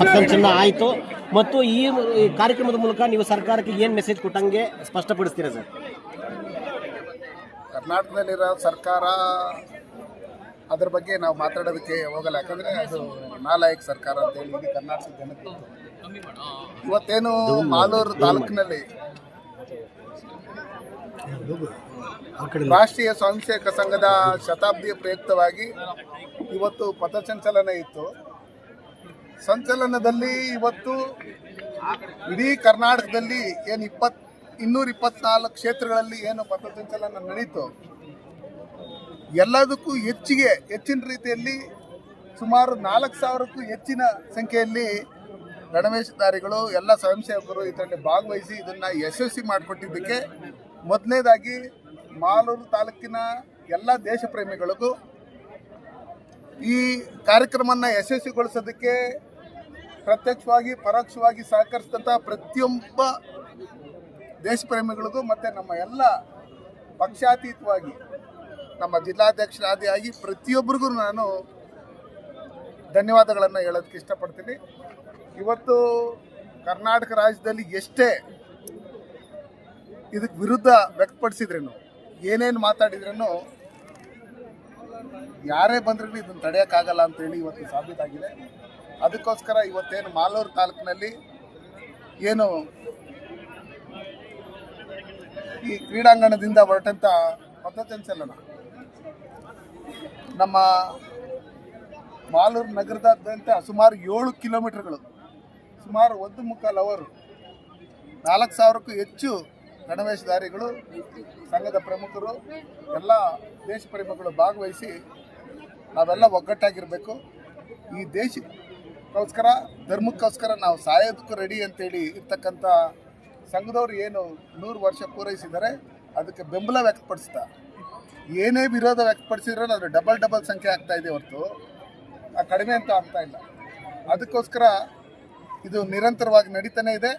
ಪಥಸಂಚಲನ ಆಯಿತು. ಮತ್ತು ಈ ಕಾರ್ಯಕ್ರಮದ ಮೂಲಕ ನೀವು ಸರ್ಕಾರಕ್ಕೆ ಏನು ಮೆಸೇಜ್ ಕೊಟ್ಟಂಗೆ ಸ್ಪಷ್ಟಪಡಿಸ್ತೀರಾ ಸರ್? ಕರ್ನಾಟಕದಲ್ಲಿರೋ ಸರ್ಕಾರ ಅದ್ರ ಬಗ್ಗೆ ನಾವು ಮಾತಾಡೋದಕ್ಕೆ ಹೋಗಲ್ಲ. ಯಾಕಂದ್ರೆ ಅದು ನಾಲಾಯಕ್ ಸರ್ಕಾರ ಅಂತ ಹೇಳಿ ಕರ್ನಾಟಕದ ಗೊತ್ತು. ಇವತ್ತೇನು ಮಾಲೂರು ತಾಲೂಕಿನಲ್ಲಿ ರಾಷ್ಟ್ರೀಯ ಸ್ವಯಂ ಸೇವಕ ಸಂಘದ ಶತಾಬ್ದಿಯ ಪ್ರಯುಕ್ತವಾಗಿ ಇವತ್ತು ಪಥಸಂಚಲನ ಇತ್ತು. ಸಂಚಲನದಲ್ಲಿ ಇವತ್ತು ಇಡೀ ಕರ್ನಾಟಕದಲ್ಲಿ ಏನು ಇಪ್ಪತ್, ಇನ್ನೂರ ಇಪ್ಪತ್ನಾಲ್ಕು ಕ್ಷೇತ್ರಗಳಲ್ಲಿ ಏನು ಪಥಸಂಚಲನ ನಡೀತು, ಎಲ್ಲದಕ್ಕೂ ಹೆಚ್ಚಿಗೆ, ಹೆಚ್ಚಿನ ರೀತಿಯಲ್ಲಿ ಸುಮಾರು ನಾಲ್ಕು ಸಾವಿರಕ್ಕೂ ಹೆಚ್ಚಿನ ಸಂಖ್ಯೆಯಲ್ಲಿ ಗಣವೇಶಧಾರಿಗಳು ಎಲ್ಲ ಸ್ವಯಂ ಸೇವಕರು ಇದರಲ್ಲಿ ಭಾಗವಹಿಸಿ ಇದನ್ನು ಯಶಸ್ವಿ ಮಾಡಿಕೊಟ್ಟಿದ್ದಕ್ಕೆ ಮೊದಲನೇದಾಗಿ ಮಾಲೂರು ತಾಲೂಕಿನ ಎಲ್ಲ ದೇಶಪ್ರೇಮಿಗಳಿಗೂ ಈ ಕಾರ್ಯಕ್ರಮನ ಯಶಸ್ವಿಗೊಳಿಸೋದಕ್ಕೆ ಪ್ರತ್ಯಕ್ಷವಾಗಿ, ಪರೋಕ್ಷವಾಗಿ ಸಹಕರಿಸಿದಂಥ ಪ್ರತಿಯೊಬ್ಬ ದೇಶಪ್ರೇಮಿಗಳಿಗೂ ಮತ್ತು ನಮ್ಮ ಎಲ್ಲ ಪಕ್ಷಾತೀತವಾಗಿ, ನಮ್ಮ ಜಿಲ್ಲಾಧ್ಯಕ್ಷರಾದಿಯಾಗಿ ಪ್ರತಿಯೊಬ್ಬರಿಗೂ ನಾನು ಧನ್ಯವಾದಗಳನ್ನು ಹೇಳೋದಕ್ಕೆ ಇಷ್ಟಪಡ್ತೀನಿ. ಇವತ್ತು ಕರ್ನಾಟಕ ರಾಜ್ಯದಲ್ಲಿ ಎಷ್ಟೇ ಇದಕ್ಕೆ ವಿರುದ್ಧ ವ್ಯಕ್ತಪಡಿಸಿದ್ರೇನು, ಏನೇನು ಮಾತಾಡಿದ್ರೇನು, ಯಾರೇ ಬಂದ್ರೂ ಇದನ್ನು ತಡೆಯೋಕ್ಕಾಗಲ್ಲ ಅಂತೇಳಿ ಇವತ್ತು ಸಾಬೀತಾಗಿದೆ. ಅದಕ್ಕೋಸ್ಕರ ಇವತ್ತೇನು ಮಾಲೂರು ತಾಲೂಕಿನಲ್ಲಿ ಏನು ಈ ಕ್ರೀಡಾಂಗಣದಿಂದ ಹೊರಟಂಥ ಪಥಸಂಚಲನ ನಮ್ಮ ಮಾಲೂರು ನಗರದಾದ್ಯಂತ ಸುಮಾರು ಏಳು ಕಿಲೋಮೀಟರ್ಗಳು, ಸುಮಾರು ಒಂದು ಮುಕ್ಕಾಲು ಅವರು, ನಾಲ್ಕು ಸಾವಿರಕ್ಕೂ ಹೆಚ್ಚು ಗಣವೇಶಧಾರಿಗಳು, ಸಂಘದ ಪ್ರಮುಖರು, ಎಲ್ಲ ದೇಶ ಪ್ರೇಮಿಗಳು ಭಾಗವಹಿಸಿ ನಾವೆಲ್ಲ ಒಗ್ಗಟ್ಟಾಗಿರಬೇಕು. ಈ ದೇಶಕ್ಕೋಸ್ಕರ ಧರ್ಮಕ್ಕೋಸ್ಕರ ನಾವು ಸಾಯೋದಕ್ಕೂ ರೆಡಿ ಅಂತೇಳಿ ಇರ್ತಕ್ಕಂಥ ಸಂಘದವ್ರು ಏನು ನೂರು ವರ್ಷ ಪೂರೈಸಿದ್ದಾರೆ, ಅದಕ್ಕೆ ಬೆಂಬಲ ವ್ಯಕ್ತಪಡಿಸ್ತಾ. ಏನೇ ವಿರೋಧ ವ್ಯಕ್ತಪಡಿಸಿದ್ರೆ ಅದು ಡಬಲ್ ಡಬಲ್ ಸಂಖ್ಯೆ ಆಗ್ತಾ ಇದೆ ಹೊರತು. ಆ ಕಡಿಮೆ ಅಂತ ಆಗ್ತಾ ಇಲ್ಲ. ಅದಕ್ಕೋಸ್ಕರ ಇದು ನಿರಂತರವಾಗಿ ನಡೀತಾನೆ ಇದೆ.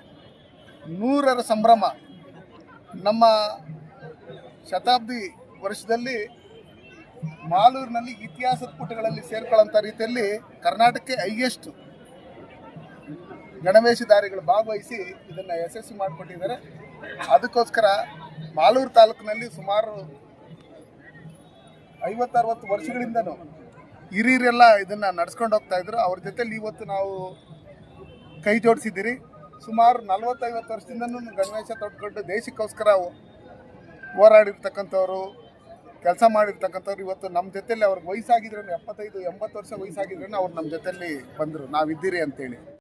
ನೂರರ ಸಂಭ್ರಮ ನಮ್ಮ ಶತಾಬ್ದಿ ವರ್ಷದಲ್ಲಿ ಮಾಲೂರಿನಲ್ಲಿ ಇತಿಹಾಸದ ಪುಟಗಳಲ್ಲಿ ಸೇರ್ಕೊಳ್ಳೋಂಥ ರೀತಿಯಲ್ಲಿ ಕರ್ನಾಟಕಕ್ಕೆ ಹೈಯೆಸ್ಟ್ ಗಣವೇಶಧಾರಿಗಳು ಭಾಗವಹಿಸಿ ಇದನ್ನು ಯಶಸ್ವಿ ಮಾಡಿಕೊಟ್ಟಿದ್ದಾರೆ. ಅದಕ್ಕೋಸ್ಕರ ಮಾಲೂರು ತಾಲೂಕಿನಲ್ಲಿ ಸುಮಾರು ಐವತ್ತರವತ್ತು ವರ್ಷಗಳಿಂದನೂ ಹಿರಿಯರೆಲ್ಲ ಇದನ್ನು ನಡ್ಸ್ಕೊಂಡು ಹೋಗ್ತಾ ಇದ್ರು. ಅವ್ರ ಜೊತೆಲಿ ಇವತ್ತು ನಾವು ಕೈ ಜೋಡಿಸಿದ್ದೀರಿ. ಸುಮಾರು ನಲವತ್ತೈವತ್ತು ವರ್ಷದಿಂದನೂ ಗಣವೇಶ ತೊಡ್ಕೊಂಡು ದೇಶಕ್ಕೋಸ್ಕರ ಹೋರಾಡಿರ್ತಕ್ಕಂಥವ್ರು ಕೆಲಸ ಮಾಡಿರ್ತಕ್ಕಂಥವ್ರು ಇವತ್ತು ನಮ್ಮ ಜೊತೆಲಿ ಅವ್ರಿಗೆ ವಯಸ್ಸಾಗಿದ್ರೂ ಎಪ್ಪತ್ತೈದು, ಎಂಬತ್ತು ವರ್ಷ ವಯಸ್ಸಾಗಿದ್ರೂ ಅವ್ರು ನಮ್ಮ ಜೊತೆಲಿ ಬಂದರು. ನಾವಿದ್ದೀರಿ ಅಂತೇಳಿ.